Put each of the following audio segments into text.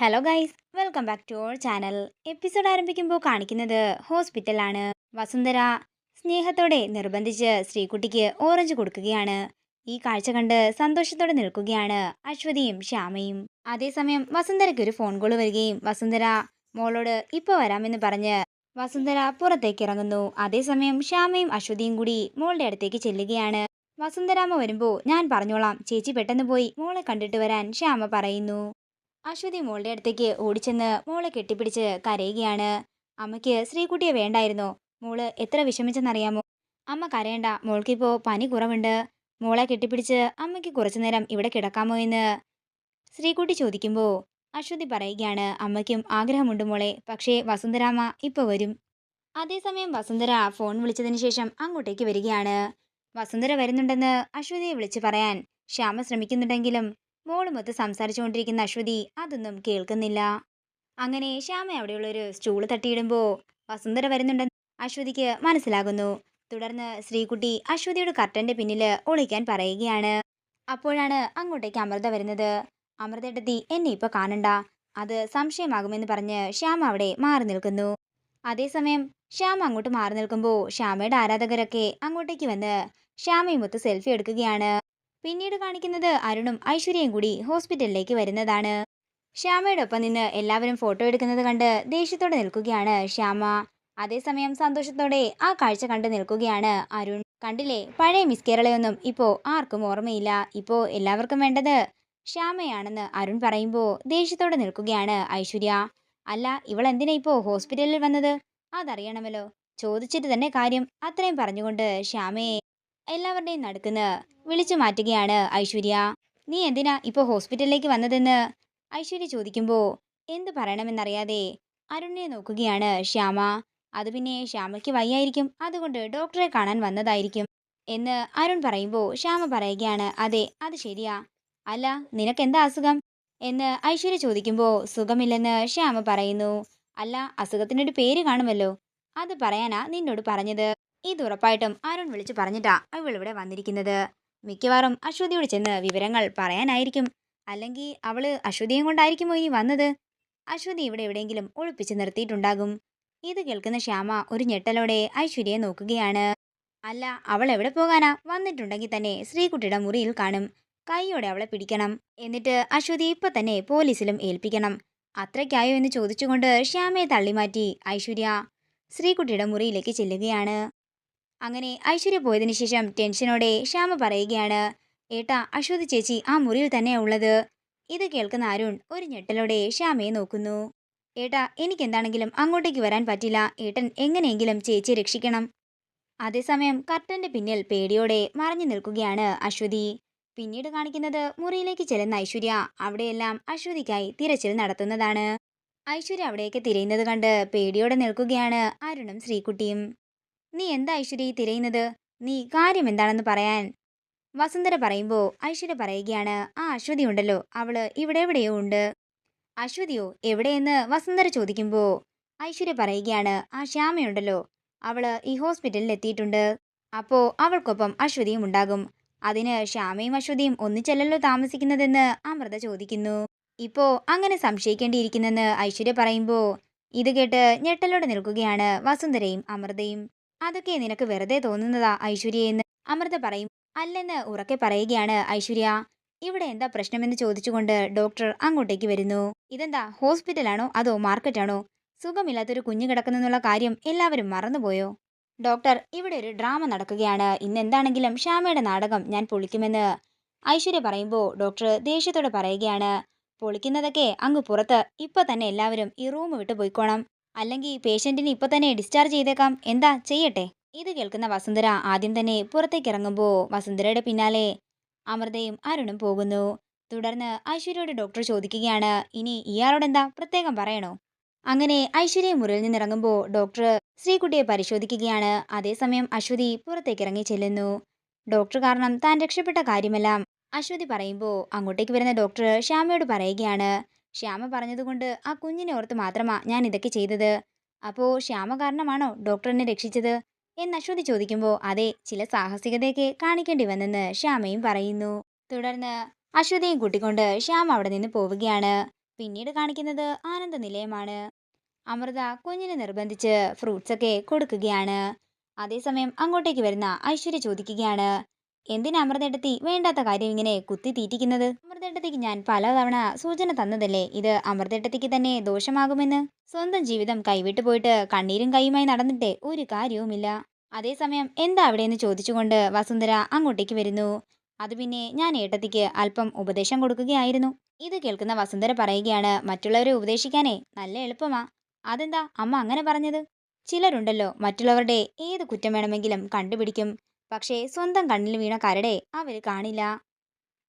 Hello guys welcome back to our channel episode ആരംഭിക്കുമ്പോൾ കാണിക്കുന്നത് ഹോസ്പിറ്റലാണ്. വസുന്ധര സ്നേഹത്തോടെ നിർബന്ധിച്ച് ശ്രീകുട്ടിക്ക് ഓറഞ്ച് കൊടുക്കുകയാണ്. ഈ കാഴ്ച കണ്ട് സന്തോഷത്തോടെ നിൽക്കുകയാണ് അശ്വതിയും ശ്യാമയും. അതേസമയം വസുന്ധരയ്ക്ക് ഒരു ഫോൺ കോൾ വരികയും വസുന്ധര മോളോട് ഇപ്പോൾ വരാമെന്ന് പറഞ്ഞ് വസുന്ധര പുറത്തേക്ക് ഇറങ്ങുന്നു. അതേസമയം ശ്യാമയും അശ്വതിയും കൂടി മോളുടെ അടുത്തേക്ക് ചെല്ലുകയാണ്. വസുന്ധരാമ്മ വരുമ്പോൾ ഞാൻ പറഞ്ഞോളാം. ചേച്ചി പെട്ടെന്ന് പോയി മോളെ കണ്ടിട്ട് വരാൻ ശ്യാമ പറയുന്നു. അശ്വതി മോളുടെ അടുത്തേക്ക് ഓടിച്ചെന്ന് മോളെ കെട്ടിപ്പിടിച്ച് കരയുകയാണ്. അമ്മയ്ക്ക് ശ്രീകുട്ടിയെ വേണ്ടായിരുന്നു. മോൾ എത്ര വിഷമിച്ചെന്നറിയാമോ? അമ്മ കരയണ്ട. മോൾക്കിപ്പോൾ പനി കുറവുണ്ട്. മോളെ കെട്ടിപ്പിടിച്ച് അമ്മയ്ക്ക് കുറച്ചു നേരം ഇവിടെ കിടക്കാമോ എന്ന് ശ്രീകുട്ടി ചോദിക്കുമ്പോൾ അശ്വതി പറയുകയാണ് അമ്മയ്ക്കും ആഗ്രഹമുണ്ട് മോളെ. പക്ഷേ വസുന്ധരാമ്മ ഇപ്പോൾ വരും. അതേസമയം വസുന്ധര ഫോൺ വിളിച്ചതിന് ശേഷം അങ്ങോട്ടേക്ക് വരികയാണ്. വസുന്ധര വരുന്നുണ്ടെന്ന് അശ്വതിയെ വിളിച്ചു പറയാൻ ശ്യാമ ശ്രമിക്കുന്നുണ്ടെങ്കിലും മോളുമൊത്ത് സംസാരിച്ചുകൊണ്ടിരിക്കുന്ന അശ്വതി അതൊന്നും കേൾക്കുന്നില്ല. അങ്ങനെ ശ്യാമ അവിടെയുള്ളൊരു സ്റ്റൂൾ തട്ടിയിടുമ്പോൾ വസുന്ധര വരുന്നുണ്ടെന്ന് അശ്വതിക്ക് മനസ്സിലാകുന്നു. തുടർന്ന് ശ്രീകുട്ടി അശ്വതിയുടെ കർട്ടന്റെ പിന്നിൽ ഒളിക്കാൻ പറയുകയാണ്. അപ്പോഴാണ് അങ്ങോട്ടേക്ക് അമൃത വരുന്നത്. അമൃതയുടെ എന്നെ ഇപ്പൊ കാണണ്ട. അത് സംശയമാകുമെന്ന് പറഞ്ഞ് ശ്യാമ അവിടെ മാറി നിൽക്കുന്നു. അതേസമയം ശ്യാമ അങ്ങോട്ട് മാറി നിൽക്കുമ്പോൾ ശ്യാമയുടെ ആരാധകരൊക്കെ അങ്ങോട്ടേക്ക് വന്ന് ശ്യാമയുമൊത്ത് സെൽഫി എടുക്കുകയാണ്. പിന്നീട് കാണിക്കുന്നത് അരുണും ഐശ്വര്യയും കൂടി ഹോസ്പിറ്റലിലേക്ക് വരുന്നതാണ്. ശ്യാമയുടെ ഒപ്പം നിന്ന് എല്ലാവരും ഫോട്ടോ എടുക്കുന്നത് കണ്ട് ദേഷ്യത്തോടെ നിൽക്കുകയാണ് ശ്യാമ. അതേസമയം സന്തോഷത്തോടെ ആ കാഴ്ച കണ്ടു നിൽക്കുകയാണ് അരുൺ. കണ്ടില്ലേ പഴയ മിസ് കേരളയൊന്നും ഇപ്പോൾ ആർക്കും ഓർമ്മയില്ല. ഇപ്പോൾ എല്ലാവർക്കും വേണ്ടത് ശ്യാമയാണെന്ന് അരുൺ പറയുമ്പോൾ ദേഷ്യത്തോടെ നിൽക്കുകയാണ് ഐശ്വര്യ. അല്ല ഇവൾ എന്തിനാ ഇപ്പോൾ ഹോസ്പിറ്റലിൽ വന്നത്? അതറിയണമല്ലോ. ചോദിച്ചിട്ട് തന്നെ കാര്യം അത്രയും പറഞ്ഞുകൊണ്ട് ശ്യാമയെ എല്ലാവരുടെയും നടുക്കുന്ന് വിളിച്ചു മാറ്റുകയാണ് ഐശ്വര്യ. നീ എന്തിനാ ഇപ്പോൾ ഹോസ്പിറ്റലിലേക്ക് വന്നതെന്ന്? ഐശ്വര്യ ചോദിക്കുമ്പോൾ എന്ത് പറയണമെന്നറിയാതെ അരുണിനെ നോക്കുകയാണ് ശ്യാമ. അത് പിന്നെ ശ്യാമയ്ക്ക് വയ്യായിരിക്കും. അതുകൊണ്ട് ഡോക്ടറെ കാണാൻ വന്നതായിരിക്കും. എന്ന് അരുൺ പറയുമ്പോൾ ശ്യാമ പറയുകയാണ് അതെ അത് ശരിയാ. അല്ല നിനക്കെന്താ അസുഖം? എന്ന് ഐശ്വര്യ ചോദിക്കുമ്പോൾ സുഖമില്ലെന്ന് ശ്യാമ പറയുന്നു. അല്ല അസുഖത്തിനൊരു പേര് കാണുമല്ലോ. അത് പറയാനാ നിന്നോട് പറഞ്ഞത്. ഇത് ഉറപ്പായിട്ടും അരുൺ വിളിച്ചു പറഞ്ഞിട്ടാ അവൾ ഇവിടെ വന്നിരിക്കുന്നത്. മിക്കവാറും അശ്വതിയോട് ചെന്ന് വിവരങ്ങൾ പറയാനായിരിക്കും. അല്ലെങ്കിൽ അവൾ അശ്വതിയും കൊണ്ടായിരിക്കുമോ ഇനി വന്നത്? അശ്വതി ഇവിടെ എവിടെയെങ്കിലും ഒളിപ്പിച്ച് നിർത്തിയിട്ടുണ്ടാകും. ഇത് കേൾക്കുന്ന ശ്യാമ ഒരു ഞെട്ടലോടെ ഐശ്വര്യയെ നോക്കുകയാണ്. അല്ല അവൾ എവിടെ പോകാനാ? വന്നിട്ടുണ്ടെങ്കിൽ തന്നെ ശ്രീകുട്ടിയുടെ മുറിയിൽ കാണും. കൈയോടെ അവളെ പിടിക്കണം. എന്നിട്ട് അശ്വതി ഇപ്പൊ തന്നെ പോലീസിലും ഏൽപ്പിക്കണം. അത്രയ്ക്കായോ എന്ന് ചോദിച്ചുകൊണ്ട് ശ്യാമയെ തള്ളിമാറ്റി ഐശ്വര്യ ശ്രീകുട്ടിയുടെ മുറിയിലേക്ക് ചെല്ലുകയാണ്. അങ്ങനെ ഐശ്വര്യ പോയതിനു ശേഷം ടെൻഷനോടെ ശ്യാമ പറയുകയാണ് ഏട്ടാ അശ്വതി ചേച്ചി ആ മുറിയിൽ തന്നെയാ ഉള്ളത്? ഇത് കേൾക്കുന്ന അരുൺ ഒരു ഞെട്ടലോടെ ശ്യാമയെ നോക്കുന്നു. ഏട്ടാ എനിക്കെന്താണെങ്കിലും അങ്ങോട്ടേക്ക് വരാൻ പറ്റില്ല. ഏട്ടൻ എങ്ങനെയെങ്കിലും ചേച്ചിയെ രക്ഷിക്കണം. അതേസമയം കർട്ടന്റെ പിന്നിൽ പേടിയോടെ മറഞ്ഞു നിൽക്കുകയാണ് അശ്വതി. പിന്നീട് കാണിക്കുന്നത് മുറിയിലേക്ക് ചെല്ലുന്ന ഐശ്വര്യ. അവിടെയെല്ലാം അശ്വതിക്കായി തിരച്ചിൽ നടത്തുന്നതാണ്. ഐശ്വര്യ അവിടേക്ക് തിരയുന്നത് കണ്ട് പേടിയോടെ നിൽക്കുകയാണ് അരുണും ശ്രീകുട്ടിയും. നീ എന്താ ഐശ്വര്യ തിരയുന്നത്? നീ കാര്യം എന്താണെന്ന് പറയാൻ? വസുന്ധര പറയുമ്പോൾ ഐശ്വര്യ പറയുകയാണ് ആ അശ്വതി ഉണ്ടല്ലോ. അവൾ ഇവിടെ എവിടെയോ ഉണ്ട്. അശ്വതിയോ? എവിടെയെന്ന്? വസുന്ധര ചോദിക്കുമ്പോൾ ഐശ്വര്യ പറയുകയാണ് ആ ശ്യാമയുണ്ടല്ലോ. അവൾ ഈ ഹോസ്പിറ്റലിൽ എത്തിയിട്ടുണ്ട്. അപ്പോൾ അവൾക്കൊപ്പം അശ്വതിയും ഉണ്ടാകും. അതിന് ശ്യാമയും അശ്വതിയും ഒന്നിച്ചല്ലല്ലോ താമസിക്കുന്നതെന്ന് അമൃത ചോദിക്കുന്നു. ഇപ്പോ അങ്ങനെ സംശയിക്കേണ്ടിയിരിക്കുന്നെന്ന് ഐശ്വര്യ പറയുമ്പോൾ ഇത് കേട്ട് ഞെട്ടലോടെ നിൽക്കുകയാണ് വസുന്ധരയും അമൃതയും. അതൊക്കെ നിനക്ക് വെറുതെ തോന്നുന്നതാ ഐശ്വര്യയെന്ന് അമൃത പറയും അല്ലെന്ന് ഉറക്കെ പറയുകയാണ് ഐശ്വര്യ. ഇവിടെ എന്താ പ്രശ്നമെന്ന് ചോദിച്ചുകൊണ്ട് ഡോക്ടർ അങ്ങോട്ടേക്ക് വരുന്നു. ഇതെന്താ ഹോസ്പിറ്റലാണോ അതോ മാർക്കറ്റാണോ? സുഖമില്ലാത്തൊരു കുഞ്ഞു കിടക്കുന്നെന്നുള്ള കാര്യം എല്ലാവരും മറന്നുപോയോ? ഡോക്ടർ ഇവിടെ ഒരു ഡ്രാമ നടക്കുകയാണ്. ഇന്ന് എന്താണെങ്കിലും ശ്യാമയുടെ നാടകം ഞാൻ പൊളിക്കുമെന്ന്. ഐശ്വര്യ പറയുമ്പോൾ ഡോക്ടർ ദേഷ്യത്തോടെ പറയുകയാണ് പൊളിക്കുന്നതൊക്കെ അങ്ങ് പുറത്ത്. ഇപ്പൊ തന്നെ എല്ലാവരും ഈ റൂം വിട്ട് പോയിക്കോണം. അല്ലെങ്കിൽ പേഷ്യന്റിനെ ഇപ്പൊ തന്നെ ഡിസ്ചാർജ് ചെയ്തേക്കാം. എന്താ? ചെയ്യട്ടെ. ഇത് കേൾക്കുന്ന വസുന്ധര ആദ്യം തന്നെ പുറത്തേക്ക് ഇറങ്ങുമ്പോൾ വസുന്ധരയുടെ പിന്നാലെ അമൃതയും അരുണും പോകുന്നു. തുടർന്ന് ഐശ്വര്യയോട് ഡോക്ടർ ചോദിക്കുകയാണ് ഇനി ഇയാളോട് എന്താ പ്രത്യേകം പറയണോ? അങ്ങനെ ഐശ്വര്യ മുറിയിൽ നിന്നിറങ്ങുമ്പോൾ ഡോക്ടർ ശ്രീകുട്ടിയെ പരിശോധിക്കുകയാണ്. അതേസമയം അശ്വതി പുറത്തേക്ക് ഇറങ്ങി ചെല്ലുന്നു. ഡോക്ടർ കാരണം താൻ രക്ഷപ്പെട്ട കാര്യമെല്ലാം അശ്വതി പറയുമ്പോൾ അങ്ങോട്ടേക്ക് വരുന്ന ഡോക്ടർ ശ്യാമയോട് പറയുകയാണ് ശ്യാമ പറഞ്ഞതുകൊണ്ട് ആ കുഞ്ഞിനെ ഓർത്ത് മാത്രമാ ഞാൻ ഇതൊക്കെ ചെയ്തത്. അപ്പോൾ ശ്യാമ കാരണമാണോ ഡോക്ടറിനെ രക്ഷിച്ചത്? എന്ന് അശ്വതി ചോദിക്കുമ്പോൾ അതെ ചില സാഹസികതയൊക്കെ കാണിക്കേണ്ടി വന്നെന്ന് ശ്യാമയും പറയുന്നു. തുടർന്ന് അശ്വതിയും കൂട്ടിക്കൊണ്ട് ശ്യാമ അവിടെ നിന്ന് പോവുകയാണ്. പിന്നീട് കാണിക്കുന്നത് ആനന്ദ നിലയമാണ്. അമൃത കുഞ്ഞിനെ നിർബന്ധിച്ച് ഫ്രൂട്ട്സൊക്കെ കൊടുക്കുകയാണ്. അതേസമയം അങ്ങോട്ടേക്ക് വരുന്ന ഐശ്വര്യ ചോദിക്കുകയാണ് എന്തിനാ അമൃതേട്ടത്തി വേണ്ടാത്ത കാര്യം ഇങ്ങനെ കുത്തി തീറ്റിക്കുന്നത്? അമൃതേട്ടത്തിക്ക് ഞാൻ പലതവണ സൂചന തന്നതല്ലേ? ഇത് അമൃതേട്ടത്തിക്ക് തന്നെ ദോഷമാകുമെന്ന്? സ്വന്തം ജീവിതം കൈവിട്ടു പോയിട്ട് കണ്ണീരും കൈയുമായി നടന്നിട്ട് ഒരു കാര്യവുമില്ല. അതേസമയം എന്താ അവിടെയെന്ന് ചോദിച്ചുകൊണ്ട് വസുന്ധര അങ്ങോട്ടേക്ക് വരുന്നു. അത് പിന്നെ ഞാൻ ഏട്ടത്തിക്ക് അല്പം ഉപദേശം കൊടുക്കുകയായിരുന്നു. ഇത് കേൾക്കുന്ന വസുന്ധര പറയുകയാണ് മറ്റുള്ളവരെ ഉപദേശിക്കാനേ നല്ല എളുപ്പമാ. അതെന്താ അമ്മ അങ്ങനെ പറഞ്ഞത്? ചിലരുണ്ടല്ലോ മറ്റുള്ളവരുടെ ഏത് കുറ്റം വേണമെങ്കിലും കണ്ടുപിടിക്കും. പക്ഷേ സ്വന്തം കണ്ണിൽ വീണ കരടെ അവർ കാണില്ല.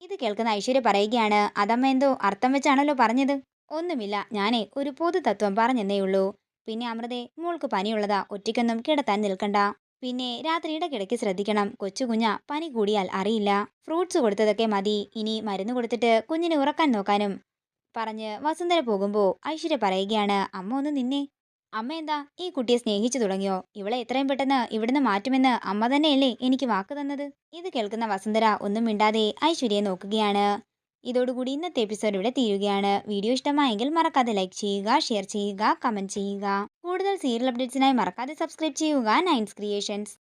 ഇത് കേൾക്കുന്ന ഐശ്വര്യ പറയുകയാണ് അതമ്മ എന്തോ അർത്ഥം വെച്ചാണല്ലോ പറഞ്ഞത്? ഒന്നുമില്ല ഞാനേ ഒരു പൊതു തത്വം പറഞ്ഞെന്നേ ഉള്ളൂ. പിന്നെ അമൃതേ മോൾക്ക് പനിയുള്ളതാ ഒറ്റയ്ക്കൊന്നും കിടത്താൻ നിൽക്കണ്ട. പിന്നെ രാത്രി ഇടയ്ക്കിടയ്ക്ക് ശ്രദ്ധിക്കണം കൊച്ചു കുഞ്ഞ പനി കൂടിയാൽ അറിയില്ല. ഫ്രൂട്ട്സ് കൊടുത്തതൊക്കെ മതി ഇനി മരുന്ന് കൊടുത്തിട്ട് കുഞ്ഞിനെ ഉറക്കാൻ നോക്കാനും. പറഞ്ഞ് വസുന്ധര പോകുമ്പോൾ ഐശ്വര്യ പറയുകയാണ് അമ്മ ഒന്ന് നിന്നേ. അമ്മ എന്താ ഈ കുട്ടിയെ സ്നേഹിച്ചു തുടങ്ങിയോ? ഇവളെ എത്രയും പെട്ടെന്ന് ഇവിടുന്ന് മാറ്റുമെന്ന് അമ്മ തന്നെയല്ലേ എനിക്ക് വാക്ക് തന്നത്? ഇത് കേൾക്കുന്ന വസുന്ധര ഒന്നും മിണ്ടാതെ ഐശ്വര്യയെ നോക്കുകയാണ്. ഇതോടുകൂടി ഇന്നത്തെ എപ്പിസോഡ് ഇവിടെ തീരുകയാണ്. വീഡിയോ ഇഷ്ടമായെങ്കിൽ മറക്കാതെ ലൈക്ക് ചെയ്യുക ഷെയർ ചെയ്യുക കമന്റ് ചെയ്യുക. കൂടുതൽ സീരിയൽ അപ്ഡേറ്റ്സിനായി മറക്കാതെ സബ്സ്ക്രൈബ് ചെയ്യുക നൈൻസ് ക്രിയേഷൻസ്